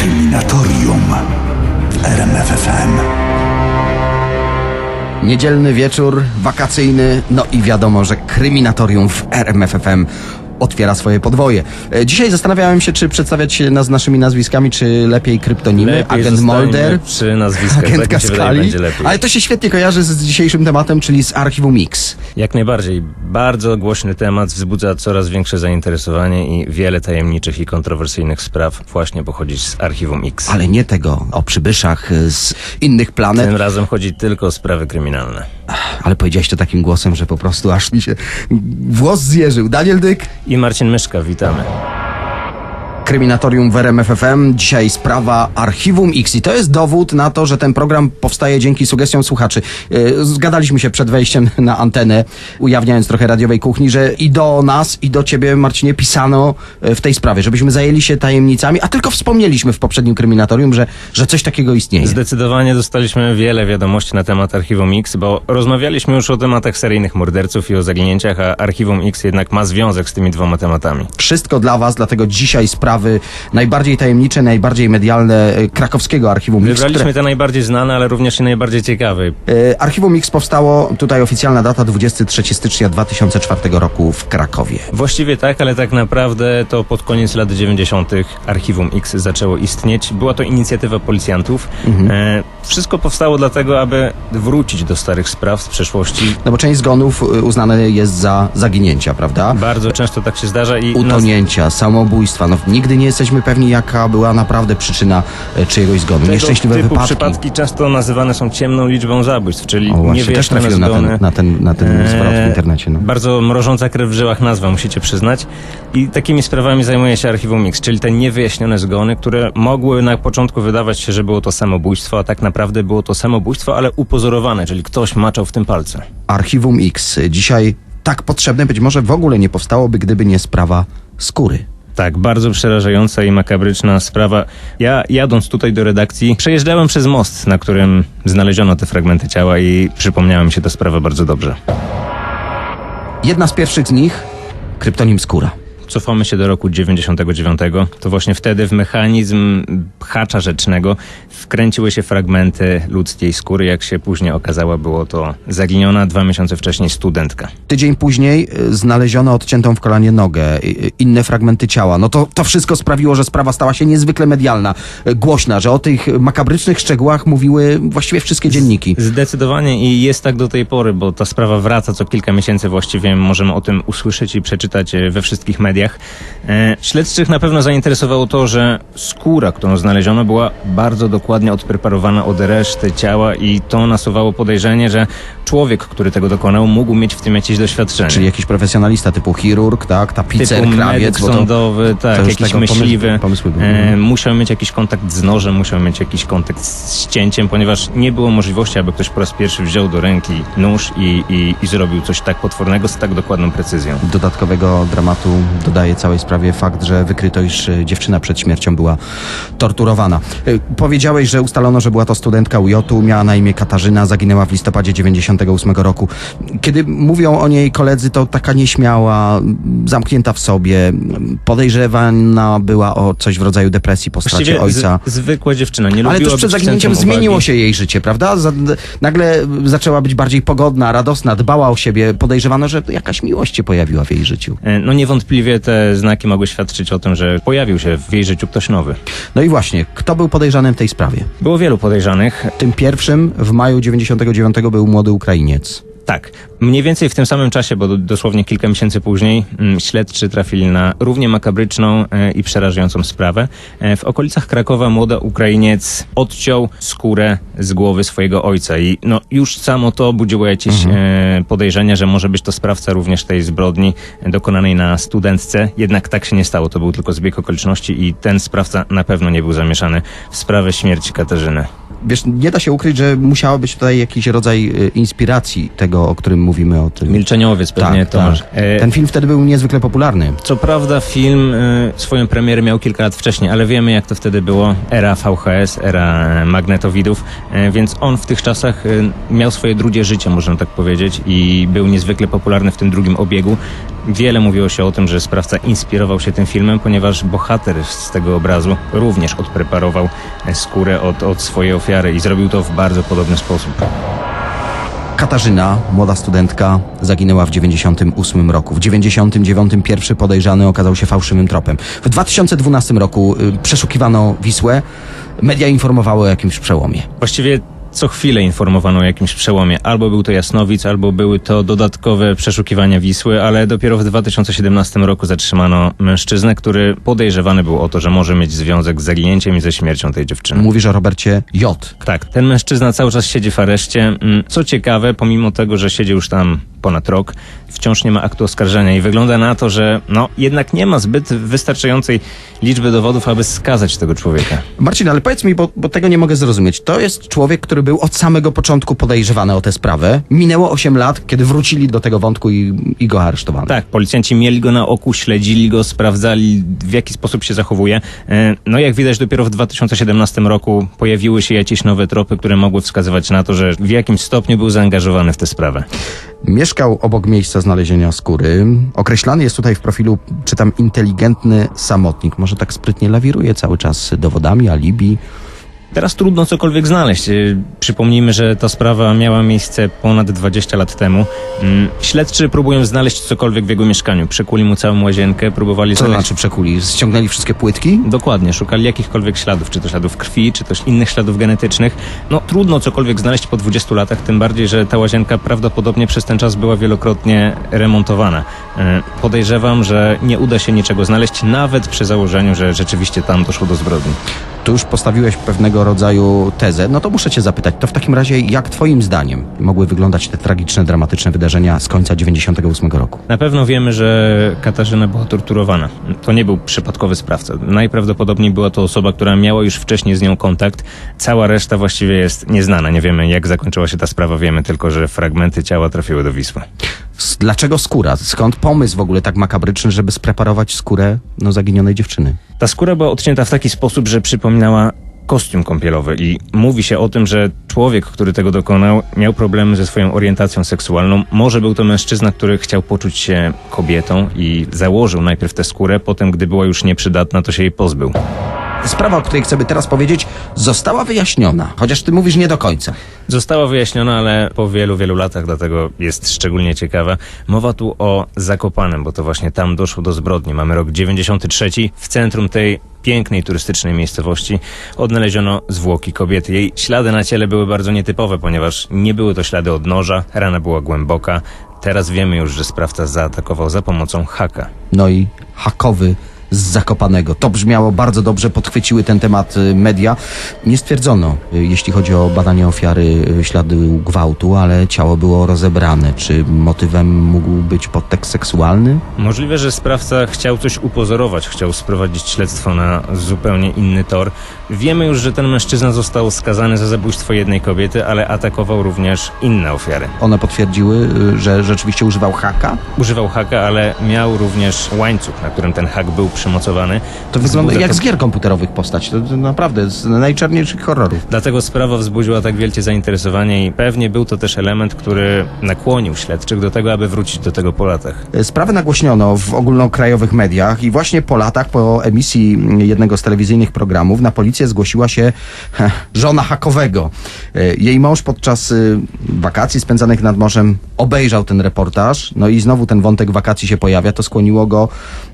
Kryminatorium w RMFFM. Niedzielny wieczór, wakacyjny, no i wiadomo, że kryminatorium w RMFFM otwiera swoje podwoje. E, Dzisiaj zastanawiałem się, czy przedstawiać się nas naszymi nazwiskami, czy lepiej kryptonimy. Lepiej Agent Molder, przy nazwiskach, Agent tak lepiej. Ale to się świetnie kojarzy z, z dzisiejszym tematem, czyli z archiwum X. Jak najbardziej. Bardzo głośny temat, wzbudza coraz większe zainteresowanie i wiele tajemniczych i kontrowersyjnych spraw właśnie pochodzi z Archiwum X. Ale nie tego o przybyszach e, z innych planet, Tym razem chodzi tylko o sprawy kryminalne. Ale powiedziałeś to takim głosem, że po prostu aż mi się włos zjeżył. Daniel Dyk, I Marcin Myszka, witamy. Kryminatorium w RMF FM. Dzisiaj sprawa Archiwum X i to jest dowód na to, że ten program powstaje dzięki sugestiom słuchaczy. Yy, Zgadaliśmy się przed wejściem na antenę, ujawniając trochę radiowej kuchni, że i do nas, i do ciebie, Marcinie, pisano yy, w tej sprawie, żebyśmy zajęli się tajemnicami, a tylko wspomnieliśmy w poprzednim Kryminatorium, że, że coś takiego istnieje. Zdecydowanie dostaliśmy wiele wiadomości na temat Archiwum X, bo rozmawialiśmy już o tematach seryjnych morderców i o zaginięciach, a Archiwum X jednak ma związek z tymi dwoma tematami. Wszystko dla was, dlatego dzisiaj sprawy najbardziej tajemnicze, najbardziej medialne yy, krakowskiego Archiwum X, które- Wybraliśmy te najbardziej znane, ale również i najbardziej ciekawe. E, Archiwum X powstało, tutaj oficjalna data 23 stycznia 2004 roku w Krakowie. Właściwie tak, ale tak naprawdę to pod koniec lat 90. Archiwum X zaczęło istnieć. Była to inicjatywa policjantów. E, wszystko powstało dlatego, aby wrócić do starych spraw z przeszłości. No bo część zgonów e, uznane jest za zaginięcia, prawda? Bardzo często tak się zdarza i nas, Utonięcia, samobójstwa. No, nigdy nie jesteśmy pewni, jaka była naprawdę przyczyna e, czyjegoś zgonu. tego Nieszczęśliwe typu wypadki. przypadki często nazywane są ciemną liczbą zabójstw, czyli O, właśnie, też trafiłem na zgony. ten, na ten, na ten zwrot w internecie. No. Bardzo mrożąca krew w żyłach nazwa, musicie przyznać. I takimi sprawami zajmuje się Archiwum X, czyli te niewyjaśnione zgony, które mogły na początku wydawać się, że było to samobójstwo, a tak naprawdę było to samobójstwo, ale upozorowane, czyli ktoś maczał w tym palce. Archiwum X dzisiaj tak potrzebne być może w ogóle nie powstałoby, gdyby nie sprawa skóry. Tak, bardzo przerażająca i makabryczna sprawa. Ja jadąc tutaj do redakcji, przejeżdżałem przez most, na którym znaleziono te fragmenty ciała i przypomniała mi się ta sprawa bardzo dobrze. Jedna z pierwszych z nich, kryptonim skóra. Cofamy się do roku 99. To właśnie wtedy w mechanizm hacza rzecznego wkręciły się fragmenty ludzkiej skóry. Jak się później okazało, było to zaginiona dwa miesiące wcześniej studentka. Tydzień później y, znaleziono odciętą w kolanie nogę, y, y, inne fragmenty ciała. No to, to wszystko sprawiło, że sprawa stała się niezwykle medialna, głośna, że o tych makabrycznych szczegółach mówiły właściwie wszystkie dzienniki. Zdecydowanie i jest tak do tej pory, bo ta sprawa wraca co kilka miesięcy właściwie. Możemy o tym usłyszeć i przeczytać we wszystkich mediach. E, śledczych na pewno zainteresowało to, że skóra, którą znaleziono, była bardzo dokładnie odpreparowana od reszty ciała i to nasuwało podejrzenie, że człowiek, który tego dokonał, mógł mieć w tym jakieś doświadczenie. Czyli jakiś profesjonalista typu chirurg, tak, tapicer, Typu krawiec, medyk bo to, sądowy, tak, już jakiś myśliwy. pomysły były. e, musiał mieć jakiś kontakt z nożem, musiał mieć jakiś kontakt z cięciem, ponieważ nie było możliwości, aby ktoś po raz pierwszy wziął do ręki nóż i, i, i zrobił coś tak potwornego z tak dokładną precyzją. Dodatkowego dramatu dodaje całej sprawie fakt, że wykryto, iż y, dziewczyna przed śmiercią była torturowana. Y, Powiedziałeś, że ustalono, że była to studentka UJ-u, miała na imię Katarzyna, zaginęła w listopadzie 98 roku. Kiedy mówią o niej koledzy, to taka nieśmiała, zamknięta w sobie, podejrzewana była o coś w rodzaju depresji po stracie Właściwie ojca. Z, zwykła dziewczyna, nie Ale tuż przed zaginięciem zmieniło uwagi. się jej życie, prawda? Za- Nagle zaczęła być bardziej pogodna, radosna, dbała o siebie. Podejrzewano, że jakaś miłość się pojawiła w jej życiu. E, No niewątpliwie te znaki mogły świadczyć o tym, że pojawił się w jej życiu ktoś nowy. No i właśnie, kto był podejrzanym w tej sprawie? Było wielu podejrzanych. Tym pierwszym w maju 99 był młody Ukrainiec. Tak, mniej więcej w tym samym czasie, bo do, dosłownie kilka miesięcy później, mm, śledczy trafili na równie makabryczną e, i przerażającą sprawę. E, w okolicach Krakowa młoda Ukrainiec odciął skórę z głowy swojego ojca i no, już samo to budziło jakieś e, podejrzenia, że może być to sprawca również tej zbrodni dokonanej na studentce. Jednak tak się nie stało, to był tylko zbieg okoliczności i ten sprawca na pewno nie był zamieszany w sprawę śmierci Katarzyny. Wiesz, nie da się ukryć, że musiała być tutaj jakiś rodzaj y, inspiracji tego, o którym mówimy o tym. Milczeniowiec pewnie tak, Tomasz. tak. Ten film wtedy był niezwykle popularny. Co prawda film y, swoją premierę miał kilka lat wcześniej, ale wiemy jak to wtedy było. Era VHS, era magnetowidów, e, więc on w tych czasach y, miał swoje drugie życie, można tak powiedzieć, i był niezwykle popularny w tym drugim obiegu. Wiele mówiło się o tym, że sprawca inspirował się tym filmem, ponieważ bohater z tego obrazu również odpreparował skórę od, od swojej ofiary i zrobił to w bardzo podobny sposób. Katarzyna, młoda studentka, zaginęła w 98 roku. W 99 pierwszy podejrzany okazał się fałszywym tropem. W 2012 roku y, przeszukiwano Wisłę. Media informowały o jakimś przełomie. Właściwie co chwilę informowano o jakimś przełomie. Albo był to Jasnowic, albo były to dodatkowe przeszukiwania Wisły, ale dopiero w 2017 roku zatrzymano mężczyznę, który podejrzewany był o to, że może mieć związek z zaginięciem i ze śmiercią tej dziewczyny. Mówisz o Robercie J. Tak, ten mężczyzna cały czas siedzi w areszcie. Mm, Co ciekawe, pomimo tego, że siedzi już tam ponad rok, wciąż nie ma aktu oskarżenia i wygląda na to, że no jednak nie ma zbyt wystarczającej liczby dowodów, aby skazać tego człowieka. Marcin, ale powiedz mi, bo, bo tego nie mogę zrozumieć. To jest człowiek, który był od samego początku podejrzewany o tę sprawę. Minęło 8 lat, kiedy wrócili do tego wątku i, i go aresztowano. Tak, policjanci mieli go na oku, śledzili go, sprawdzali w jaki sposób się zachowuje. E, No jak widać dopiero w 2017 roku pojawiły się jakieś nowe tropy, które mogły wskazywać na to, że w jakimś stopniu był zaangażowany w tę sprawę. Mieszkał obok miejsca znalezienia skóry. Określany jest tutaj w profilu, czytam, inteligentny samotnik. Może tak sprytnie lawiruje cały czas dowodami, alibi. Teraz trudno cokolwiek znaleźć. Yy, Przypomnijmy, że ta sprawa miała miejsce ponad 20 lat temu. Mm, Śledczy próbują znaleźć cokolwiek w jego mieszkaniu. Przekuli mu całą łazienkę, próbowali Co znaleźć... znaczy przekuli? Ściągnęli wszystkie płytki? Dokładnie, szukali jakichkolwiek śladów, czy to śladów krwi, czy też innych śladów genetycznych. No trudno cokolwiek znaleźć po 20 latach, tym bardziej, że ta łazienka prawdopodobnie przez ten czas była wielokrotnie remontowana. E, Podejrzewam, że nie uda się niczego znaleźć, nawet przy założeniu, że rzeczywiście tam doszło do zbrodni. Tu już postawiłeś pewnego rodzaju tezę. No to muszę cię zapytać, to w takim razie jak twoim zdaniem mogły wyglądać te tragiczne, dramatyczne wydarzenia z końca 98 roku? Na pewno wiemy, że Katarzyna była torturowana. To nie był przypadkowy sprawca. Najprawdopodobniej była to osoba, która miała już wcześniej z nią kontakt. Cała reszta właściwie jest nieznana. Nie wiemy, jak zakończyła się ta sprawa. Wiemy tylko, że fragmenty ciała trafiły do Wisły. Dlaczego skóra? Skąd pomysł w ogóle tak makabryczny, żeby spreparować skórę no, zaginionej dziewczyny? Ta skóra była odcięta w taki sposób, że przypominała kostium kąpielowy i mówi się o tym, że człowiek, który tego dokonał, miał problemy ze swoją orientacją seksualną. Może był to mężczyzna, który chciał poczuć się kobietą i założył najpierw tę skórę, potem gdy była już nieprzydatna, to się jej pozbył. Sprawa, o której chcę by teraz powiedzieć, została wyjaśniona, chociaż ty mówisz nie do końca. Została wyjaśniona, ale po wielu, wielu latach, dlatego jest szczególnie ciekawa. Mowa tu o Zakopanem, bo to właśnie tam doszło do zbrodni. Mamy rok 93. W centrum tej pięknej turystycznej miejscowości odnaleziono zwłoki kobiety. Jej ślady na ciele były bardzo nietypowe, ponieważ nie były to ślady od noża, rana była głęboka. Teraz wiemy już, że sprawca zaatakował za pomocą haka. No i hakowy z Zakopanego. To brzmiało bardzo dobrze, podchwyciły ten temat y, media. Nie stwierdzono, y, jeśli chodzi o badanie ofiary, y, ślady gwałtu, ale ciało było rozebrane. Czy motywem mógł być podtekst seksualny? Możliwe, że sprawca chciał coś upozorować, chciał sprowadzić śledztwo na zupełnie inny tor. Wiemy już, że ten mężczyzna został skazany za zabójstwo jednej kobiety, ale atakował również inne ofiary. One potwierdziły, że rzeczywiście używał haka? Używał haka, ale miał również łańcuch, na którym ten hak był przymocowany. To wygląda jak z gier komputerowych postać. To, to naprawdę z najczarniejszych horrorów. Dlatego sprawa wzbudziła tak wielkie zainteresowanie i pewnie był to też element, który nakłonił śledczych do tego, aby wrócić do tego po latach. Sprawę nagłośniono w ogólnokrajowych mediach i właśnie po latach, po emisji jednego z telewizyjnych programów, na policję zgłosiła się żona hakowego. E, Jej mąż podczas y, wakacji spędzanych nad morzem obejrzał ten reportaż, no i znowu ten wątek wakacji się pojawia. To skłoniło go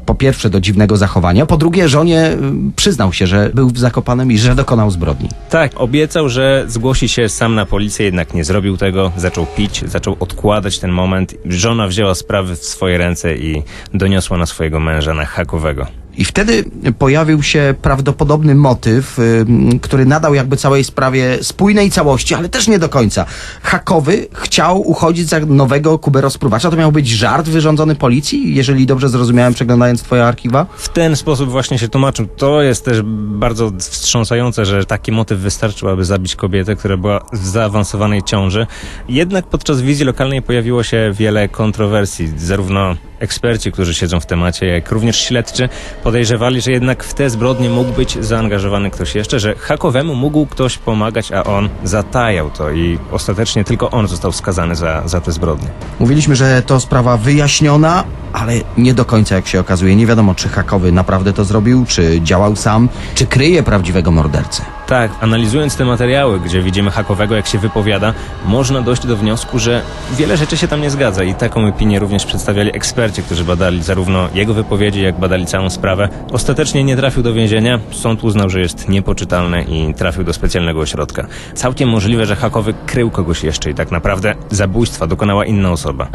po pierwsze do dziwnego zachowania, po drugie żonie y, przyznał się, że był w Zakopanem i że dokonał zbrodni. Tak, obiecał, że zgłosi się sam na policję, jednak nie zrobił tego. Zaczął pić, zaczął odkładać ten moment. Żona wzięła sprawy w swoje ręce i doniosła na swojego męża, na hakowego. I wtedy pojawił się prawdopodobny motyw, ym, który nadał jakby całej sprawie spójnej całości, ale też nie do końca. Hakowy chciał uchodzić za nowego kuberosprówacza. To miał być żart wyrządzony policji, jeżeli dobrze zrozumiałem, przeglądając twoje archiwa? W ten sposób właśnie się tłumaczył. To jest też bardzo wstrząsające, że taki motyw wystarczył, aby zabić kobietę, która była w zaawansowanej ciąży. Jednak podczas wizji lokalnej pojawiło się wiele kontrowersji. Zarówno eksperci, którzy siedzą w temacie, jak również śledczy Podejrzewali, że jednak w te zbrodnie mógł być zaangażowany ktoś jeszcze, że hakowemu mógł ktoś pomagać, a on zatajał to i ostatecznie tylko on został skazany za, za te zbrodnie. Mówiliśmy, że to sprawa wyjaśniona, ale nie do końca, jak się okazuje. Nie wiadomo, czy Hakowy naprawdę to zrobił, czy działał sam, czy kryje prawdziwego mordercę. Tak, analizując te materiały, gdzie widzimy Hakowego, jak się wypowiada, można dojść do wniosku, że wiele rzeczy się tam nie zgadza i taką opinię również przedstawiali eksperci, którzy badali zarówno jego wypowiedzi, jak badali całą sprawę. Ostatecznie nie trafił do więzienia, sąd uznał, że jest niepoczytalny i trafił do specjalnego ośrodka. Całkiem możliwe, że Hakowy krył kogoś jeszcze i tak naprawdę zabójstwa dokonała inna osoba.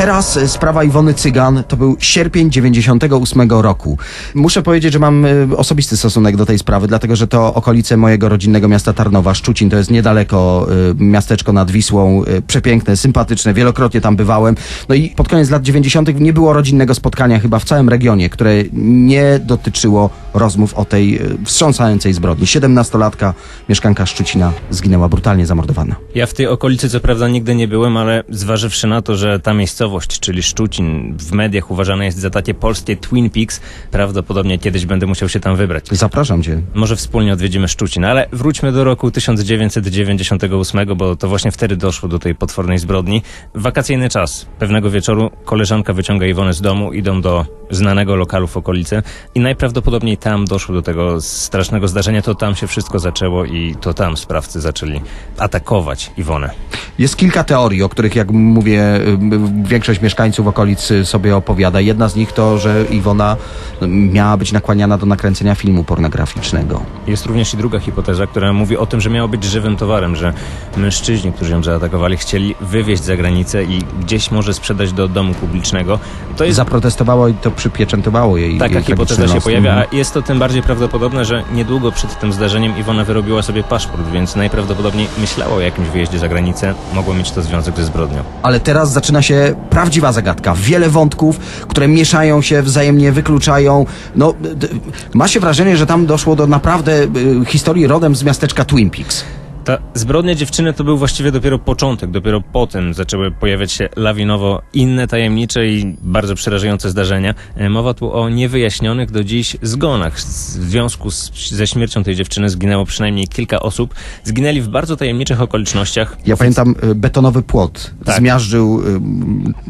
Teraz sprawa Iwony Cygan to był sierpień 98 roku. Muszę powiedzieć, że mam e, osobisty stosunek do tej sprawy, dlatego że to okolice mojego rodzinnego miasta Tarnowa. Szczucin to jest niedaleko e, miasteczko nad Wisłą. e, Przepiękne, sympatyczne, wielokrotnie tam bywałem. No i pod koniec lat 90. nie było rodzinnego spotkania chyba w całym regionie, które nie dotyczyło rozmów o tej wstrząsającej zbrodni. 17-latka mieszkanka Szczucina zginęła brutalnie zamordowana. Ja w tej okolicy co prawda nigdy nie byłem, ale zważywszy na to, że ta miejscowość, czyli Szczucin, w mediach uważana jest za takie polskie Twin Peaks, prawdopodobnie kiedyś będę musiał się tam wybrać. Zapraszam cię. Może wspólnie odwiedzimy Szczucin, ale wróćmy do roku 1998, bo to właśnie wtedy doszło do tej potwornej zbrodni. Wakacyjny czas. Pewnego wieczoru koleżanka wyciąga Iwonę z domu, idą do znanego lokalu w okolicy i najprawdopodobniej tam doszło do tego strasznego zdarzenia. To tam się wszystko zaczęło i to tam sprawcy zaczęli atakować Iwonę. Jest kilka teorii, o których, jak mówię, y, większość mieszkańców okolic sobie opowiada. Jedna z nich to, że Iwona y, miała być nakłaniana do nakręcenia filmu pornograficznego. Jest również i druga hipoteza, która mówi o tym, że miało być żywym towarem, że mężczyźni, którzy ją zaatakowali, chcieli wywieźć za granicę i gdzieś może sprzedać do domu publicznego. To jest Zaprotestowało i to przypieczętowało jej. Taka jej hipoteza się los. pojawia, Mhm. a jest to tym bardziej prawdopodobne, że niedługo przed tym zdarzeniem Iwona wyrobiła sobie paszport, więc najprawdopodobniej myślała o jakimś wyjeździe za granicę, mogło mieć to związek ze zbrodnią. Ale teraz zaczyna się prawdziwa zagadka. Wiele wątków, które mieszają się, wzajemnie wykluczają. No, ma się wrażenie, że tam doszło do naprawdę y, historii rodem z miasteczka Twin Peaks. Ta zbrodnia dziewczyny to był właściwie dopiero początek, dopiero potem zaczęły pojawiać się lawinowo inne tajemnicze i bardzo przerażające zdarzenia. E, Mowa tu o niewyjaśnionych do dziś zgonach. W związku z, ze śmiercią tej dziewczyny zginęło przynajmniej kilka osób. Zginęli w bardzo tajemniczych okolicznościach. Ja pamiętam y, betonowy płot. Tak. Zmiażdżył y,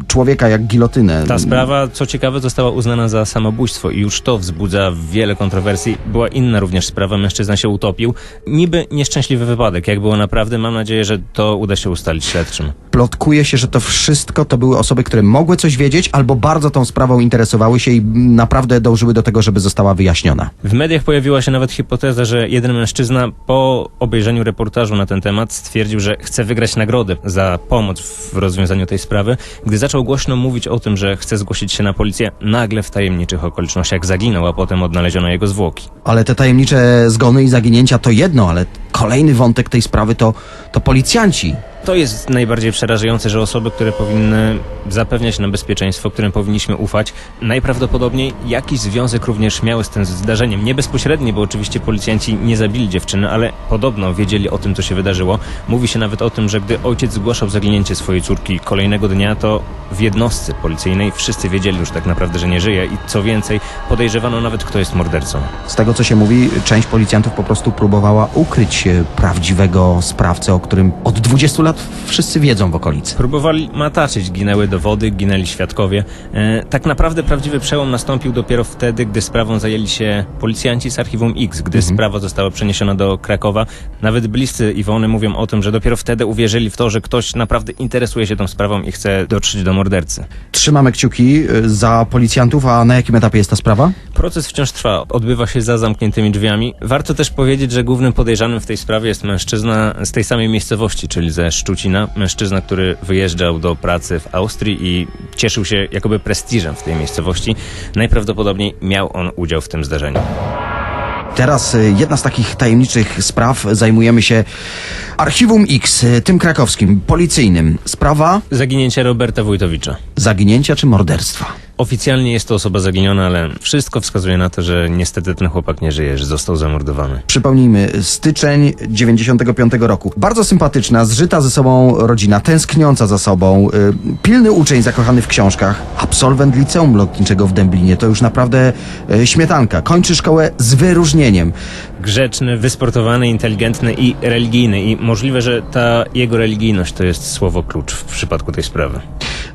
człowieka jak gilotynę. Ta sprawa, co ciekawe, została uznana za samobójstwo i już to wzbudza wiele kontrowersji. Była inna również sprawa, mężczyzna się utopił. Niby nieszczęśliwy wypadek. Jak było naprawdę, mam nadzieję, że to uda się ustalić śledczym. Plotkuje się, że to wszystko to były osoby, które mogły coś wiedzieć albo bardzo tą sprawą interesowały się i naprawdę dążyły do tego, żeby została wyjaśniona. W mediach pojawiła się nawet hipoteza, że jeden mężczyzna po obejrzeniu reportażu na ten temat stwierdził, że chce wygrać nagrodę za pomoc w rozwiązaniu tej sprawy. Gdy zaczął głośno mówić o tym, że chce zgłosić się na policję, nagle w tajemniczych okolicznościach zaginął, a potem odnaleziono jego zwłoki. Ale te tajemnicze zgony i zaginięcia to jedno, ale kolejny wątek tej sprawy to, to policjanci. To jest najbardziej przerażające, że osoby, które powinny zapewniać nam bezpieczeństwo, którym powinniśmy ufać, najprawdopodobniej jakiś związek również miały z tym zdarzeniem. Nie bezpośredni, bo oczywiście policjanci nie zabili dziewczyny, ale podobno wiedzieli o tym, co się wydarzyło. Mówi się nawet o tym, że gdy ojciec zgłaszał zaginięcie swojej córki kolejnego dnia, to w jednostce policyjnej wszyscy wiedzieli już tak naprawdę, że nie żyje i co więcej, podejrzewano nawet, kto jest mordercą. Z tego, co się mówi, część policjantów po prostu próbowała ukryć prawdziwego sprawcę, o którym od 20 lat wszyscy wiedzą w okolicy. Próbowali mataczyć, ginęły dowody, ginęli świadkowie. E, tak naprawdę prawdziwy przełom nastąpił dopiero wtedy, gdy sprawą zajęli się policjanci z Archiwum X, gdy sprawa została przeniesiona do Krakowa. Nawet bliscy Iwony mówią o tym, że dopiero wtedy uwierzyli w to, że ktoś naprawdę interesuje się tą sprawą i chce dotrzeć do mordercy. Trzymamy kciuki e, za policjantów, a na jakim etapie jest ta sprawa? Proces wciąż trwa, odbywa się za zamkniętymi drzwiami. Warto też powiedzieć, że głównym podejrzanym w tej sprawie jest mężczyzna z tej samej miejscowości, czyli ze Szczucina. Mężczyzna, który wyjeżdżał do pracy w Austrii i cieszył się jakoby prestiżem w tej miejscowości. Najprawdopodobniej miał on udział w tym zdarzeniu. Teraz e, jedna z takich tajemniczych spraw zajmujemy się Archiwum X, e, tym krakowskim, policyjnym. Sprawa Zaginięcie Roberta Wójtowicza. zaginięcia czy morderstwa? Oficjalnie jest to osoba zaginiona, ale wszystko wskazuje na to, że niestety ten chłopak nie żyje, że został zamordowany. Przypomnijmy, styczeń 95 roku. Bardzo sympatyczna, zżyta ze sobą rodzina, tęskniąca za sobą, y, pilny uczeń zakochany w książkach, absolwent liceum lotniczego w Dęblinie. To już naprawdę y, śmietanka. Kończy szkołę z wyróżnieniem. Grzeczny, wysportowany, inteligentny i religijny. I możliwe, że ta jego religijność to jest słowo klucz w przypadku tej sprawy.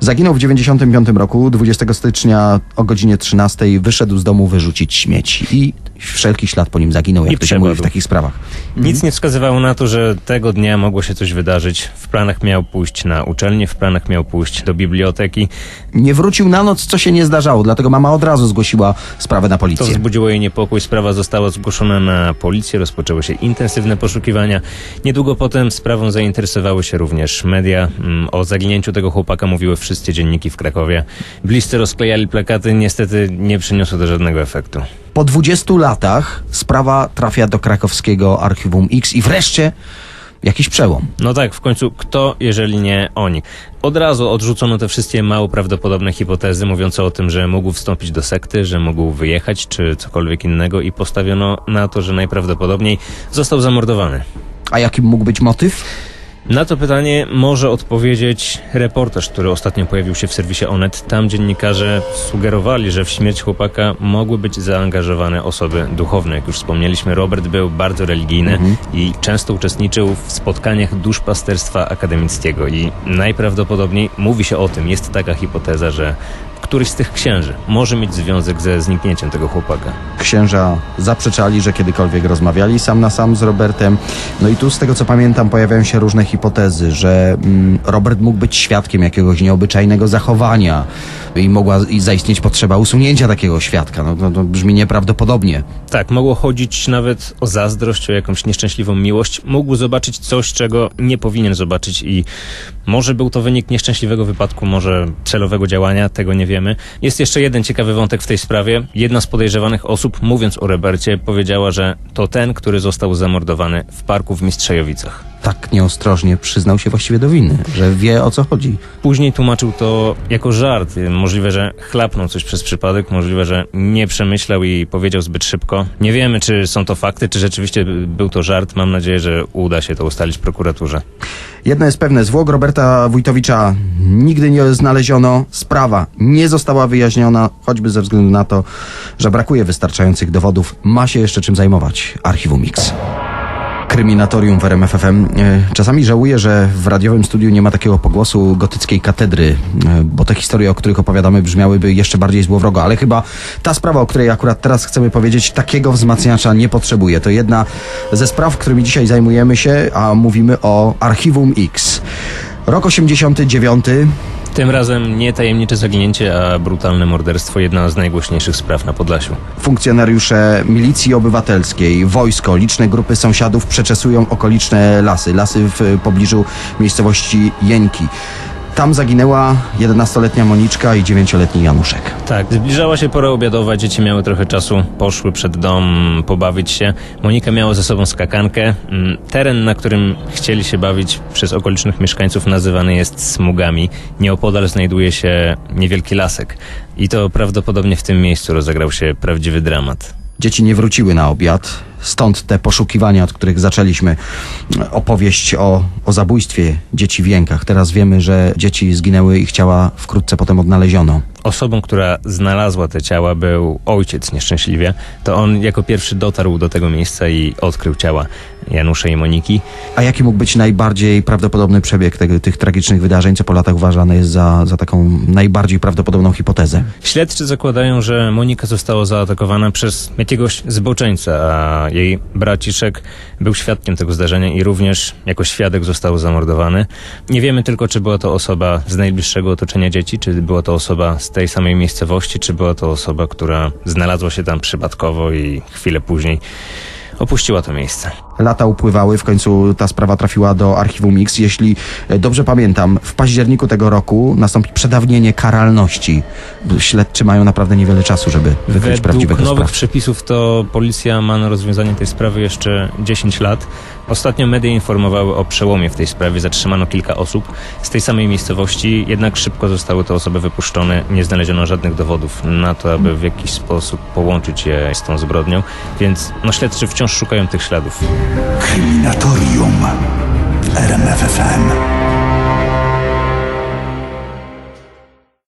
Zaginął w 95 roku, 20 stycznia o godzinie 13 wyszedł z domu wyrzucić śmieci i wszelki ślad po nim zaginął, jak I to się mówi w przepadł. takich sprawach. Nic nie wskazywało na to, że tego dnia mogło się coś wydarzyć. W planach miał pójść na uczelnię, w planach miał pójść do biblioteki. Nie wrócił na noc, co się nie zdarzało, dlatego mama od razu zgłosiła sprawę na To policję. wzbudziło jej niepokój. Sprawa została zgłoszona na policję, rozpoczęły się intensywne poszukiwania. Niedługo potem sprawą zainteresowały się również media. Mm, O zaginięciu tego chłopaka mówiły wszystkie dzienniki w Krakowie. Bliscy rozklejali plakaty, niestety nie przyniosło to żadnego efektu. Po 20 latach sprawa trafia do krakowskiego Archiwum X i wreszcie jakiś przełom. No tak, w końcu kto, jeżeli nie oni? Od razu odrzucono te wszystkie mało prawdopodobne hipotezy mówiące o tym, że mógł wstąpić do sekty, że mógł wyjechać czy cokolwiek innego i postawiono na to, że najprawdopodobniej został zamordowany. A jaki mógł być motyw? Na to pytanie może odpowiedzieć reportaż, który ostatnio pojawił się w serwisie Onet. Tam dziennikarze sugerowali, że w śmierć chłopaka mogły być zaangażowane osoby duchowne. Jak już wspomnieliśmy, Robert był bardzo religijny i często uczestniczył w spotkaniach duszpasterstwa akademickiego i najprawdopodobniej mówi się o tym, jest taka hipoteza, że któryś z tych księży może mieć związek ze zniknięciem tego chłopaka. Księża zaprzeczali, że kiedykolwiek rozmawiali sam na sam z Robertem. No i tu z tego co pamiętam pojawiają się różne hipotezy, że mm, Robert mógł być świadkiem jakiegoś nieobyczajnego zachowania i mogła i zaistnieć potrzeba usunięcia takiego świadka. No, no to brzmi nieprawdopodobnie. Tak, mogło chodzić nawet o zazdrość, o jakąś nieszczęśliwą miłość. Mógł zobaczyć coś, czego nie powinien zobaczyć i może był to wynik nieszczęśliwego wypadku, może celowego działania, tego nie wiemy. Jest jeszcze jeden ciekawy wątek w tej sprawie. Jedna z podejrzewanych osób, mówiąc o Robercie, powiedziała, że to ten, który został zamordowany w parku w Mistrzejowicach. Tak nieostrożnie przyznał się właściwie do winy, że wie o co chodzi. Później tłumaczył to jako żart. Możliwe, że chlapnął coś przez przypadek, możliwe, że nie przemyślał i powiedział zbyt szybko. Nie wiemy, czy są to fakty, czy rzeczywiście był to żart. Mam nadzieję, że uda się to ustalić prokuraturze. Jedno jest pewne, zwłok Roberta Wójtowicza nigdy nie znaleziono, sprawa nie została wyjaśniona, choćby ze względu na to, że brakuje wystarczających dowodów. Ma się jeszcze czym zajmować Archiwum X. Kryminatorium w RMFFM. E, Czasami żałuję, że w radiowym studiu nie ma takiego pogłosu gotyckiej katedry, e, bo te historie, o których opowiadamy, brzmiałyby jeszcze bardziej złowrogo, ale chyba ta sprawa, o której akurat teraz chcemy powiedzieć, takiego wzmacniacza nie potrzebuje. To jedna ze spraw, którymi dzisiaj zajmujemy się, a mówimy o Archiwum X. Rok 89. Tym razem nie tajemnicze zaginięcie, a brutalne morderstwo jedna z najgłośniejszych spraw na Podlasiu. Funkcjonariusze milicji obywatelskiej, wojsko, liczne grupy sąsiadów przeczesują okoliczne lasy, lasy w pobliżu miejscowości Jeńki. Tam zaginęła 11-letnia Moniczka i 9-letni Januszek. Tak, zbliżała się pora obiadowa, dzieci miały trochę czasu, poszły przed dom pobawić się. Monika miała ze sobą skakankę. Mm, Teren, na którym chcieli się bawić przez okolicznych mieszkańców nazywany jest smugami. Nieopodal znajduje się niewielki lasek. I to prawdopodobnie w tym miejscu rozegrał się prawdziwy dramat. Dzieci nie wróciły na obiad, stąd te poszukiwania, od których zaczęliśmy opowieść o, o zabójstwie dzieci w Jękach. Teraz wiemy, że dzieci zginęły, ich ciała wkrótce potem odnaleziono. Osobą, która znalazła te ciała był ojciec nieszczęśliwie. To on jako pierwszy dotarł do tego miejsca i odkrył ciała Janusza i Moniki. A jaki mógł być najbardziej prawdopodobny przebieg tego, tych tragicznych wydarzeń, co po latach uważane jest za, za taką najbardziej prawdopodobną hipotezę? Śledczy zakładają, że Monika została zaatakowana przez jakiegoś zboczeńca, a jej braciszek był świadkiem tego zdarzenia i również jako świadek został zamordowany. Nie wiemy tylko, czy była to osoba z najbliższego otoczenia dzieci, czy była to osoba z tej samej miejscowości, czy była to osoba, która znalazła się tam przypadkowo i chwilę później opuściła to miejsce. Lata upływały, w końcu ta sprawa trafiła do archiwum Mix. Jeśli e, dobrze pamiętam, w październiku tego roku nastąpi przedawnienie karalności. Śledczy mają naprawdę niewiele czasu, żeby wykryć Według prawdziwego nowych sprawcę. przepisów to policja ma na rozwiązanie tej sprawy jeszcze 10 lat. Ostatnio media informowały o przełomie w tej sprawie. Zatrzymano kilka osób z tej samej miejscowości, jednak szybko zostały te osoby wypuszczone. Nie znaleziono żadnych dowodów na to, aby w jakiś sposób połączyć je z tą zbrodnią, więc no, śledczy wciąż szukają tych śladów. Kryminatorium RMFFM.